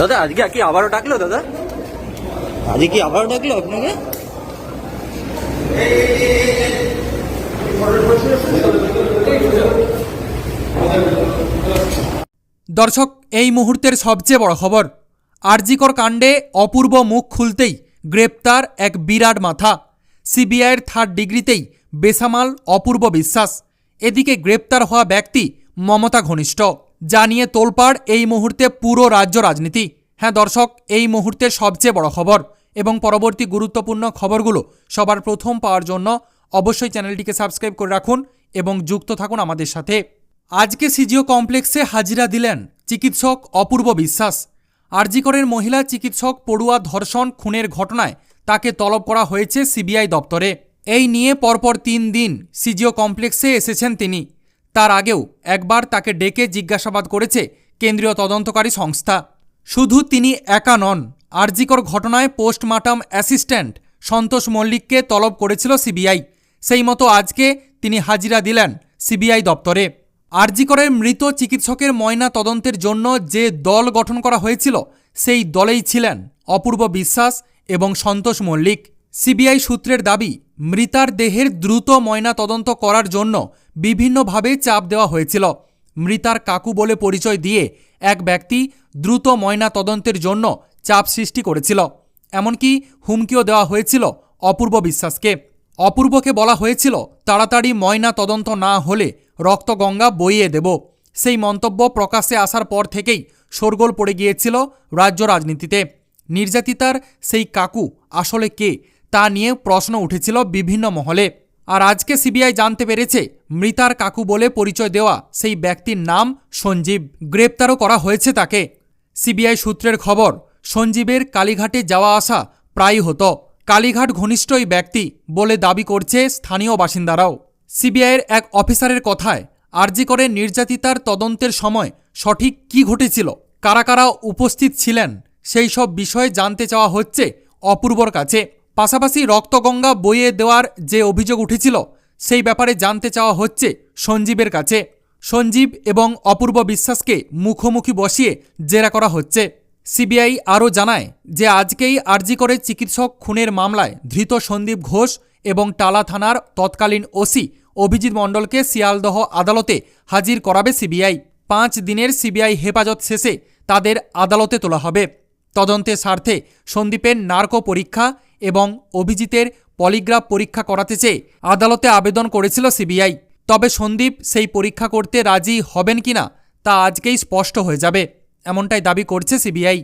দাদা আজকে কি আবারও ডাকলো দাদা? আজকে কি আবারও ডাকলো আপনাকে? দর্শক এই মুহূর্তের সবচেয়ে বড় খবর আরজিকর কাণ্ডে অপূর্ব মুখ খুলতেই গ্রেপ্তার এক বিরাট মাথা। সিবিআইয়ের থার্ড ডিগ্রিতেই বেসামাল অপূর্ব বিশ্বাস। এদিকে গ্রেপ্তার হওয়া ব্যক্তি মমতা ঘনিষ্ঠ। যা নিয়ে তোলপাড় এই মুহূর্তে পুরো রাজ্য রাজনীতি। হ্যাঁ দর্শক, এই মুহূর্তে সবচেয়ে বড় খবর এবং পরবর্তী গুরুত্বপূর্ণ খবরগুলো সবার প্রথম পাওয়ার জন্য অবশ্যই চ্যানেলটিকে সাবস্ক্রাইব করে রাখুন এবং যুক্ত থাকুন আমাদের সাথে। আজকে সিজিও কমপ্লেক্সে হাজিরা দিলেন চিকিৎসক অপূর্ব বিশ্বাস। আরজিকরের মহিলা চিকিৎসক পড়ুয়া ধর্ষণ খুনের ঘটনায় তাকে তলব করা হয়েছে সিবিআই দপ্তরে। এই নিয়ে পরপর তিন দিন সিজিও কমপ্লেক্সে এসেছেন তিনি। তার আগেও একবার তাকে ডেকে জিজ্ঞাসাবাদ করেছে কেন্দ্রীয় তদন্তকারী সংস্থা। শুধু তিনি একা নন, আরজিকর ঘটনায় পোস্টমার্টাম অ্যাসিস্ট্যান্ট সন্তোষ মল্লিককে তলব করেছিল সিবিআই। সেই মতো আজকে তিনি হাজিরা দিলেন সিবিআই দপ্তরে। আরজিকরের মৃত চিকিৎসকের ময়না তদন্তের জন্য যে দল গঠন করা হয়েছিল, সেই দলেই ছিলেন অপূর্ব বিশ্বাস এবং সন্তোষ মল্লিক। সিবিআই সূত্রের দাবি, মৃতার দেহের দ্রুত ময়না তদন্ত করার জন্য বিভিন্নভাবে চাপ দেওয়া হয়েছিল। মৃতার কাকু বলে পরিচয় দিয়ে এক ব্যক্তি দ্রুত ময়না তদন্তের জন্য চাপ সৃষ্টি করেছিল। এমনকি হুমকিও দেওয়া হয়েছিল অপূর্ব বিশ্বাসকে। অপূর্বকে বলা হয়েছিল, তাড়াতাড়ি ময়না তদন্ত না হলে রক্তগঙ্গা বইয়ে দেব। সেই মন্তব্য প্রকাশ্যে আসার পর থেকেই শোরগোল পড়ে গিয়েছিল রাজ্য রাজনীতিতে। নির্যাতিতার সেই কাকু আসলে কে, তা নিয়ে প্রশ্ন উঠেছিল বিভিন্ন মহলে। আর আজকে সিবিআই জানতে পেরেছে মৃতার কাকু বলে পরিচয় দেওয়া সেই ব্যক্তির নাম সঞ্জীব। গ্রেপ্তারও করা হয়েছে তাকে। সিবিআই সূত্রের খবর, সঞ্জীবের কালীঘাটে যাওয়া আসা প্রায়ই হতো। কালীঘাট ঘনিষ্ঠ এই ব্যক্তি বলে দাবি করছে স্থানীয় বাসিন্দারাও। সিবিআইয়ের এক অফিসারের কথায়, আরজি করে নির্যাতিতার তদন্তের সময় সঠিক কি ঘটেছিল, কারা কারা উপস্থিত ছিলেন, সেই সব বিষয়ে জানতে চাওয়া হচ্ছে অপূর্বর কাছে। পাশাপাশি রক্তগঙ্গা বইয়ে দেওয়ার যে অভিযোগ উঠেছিল, সেই ব্যাপারে জানতে চাওয়া হচ্ছে সঞ্জীবের কাছে। সঞ্জীব এবং অপূর্ব বিশ্বাসকে মুখোমুখি বসিয়ে জেরা করা হচ্ছে। সিবিআই আরও জানায় যে আজকেই আর্জি করে চিকিৎসক খুনের মামলায় ধৃত সন্দীপ ঘোষ এবং টালা থানার তৎকালীন ওসি অভিজিৎ মণ্ডলকে শিয়ালদহ আদালতে হাজির করাবে সিবিআই। পাঁচ দিনের সিবিআই হেফাজত শেষে তাদের আদালতে তোলা হবে। তদন্তের স্বার্থে সন্দীপের নার্কো পরীক্ষা এবং অভিজিতের পলিগ্রাফ পরীক্ষা করাতে চেয়ে আদালতে আবেদন করেছিল সিবিআই। তবে সন্দীপ সেই পরীক্ষা করতে রাজি হবেন কিনা তা আজকেই স্পষ্ট হয়ে যাবে, এমনটাই দাবি করছে সিবিআই।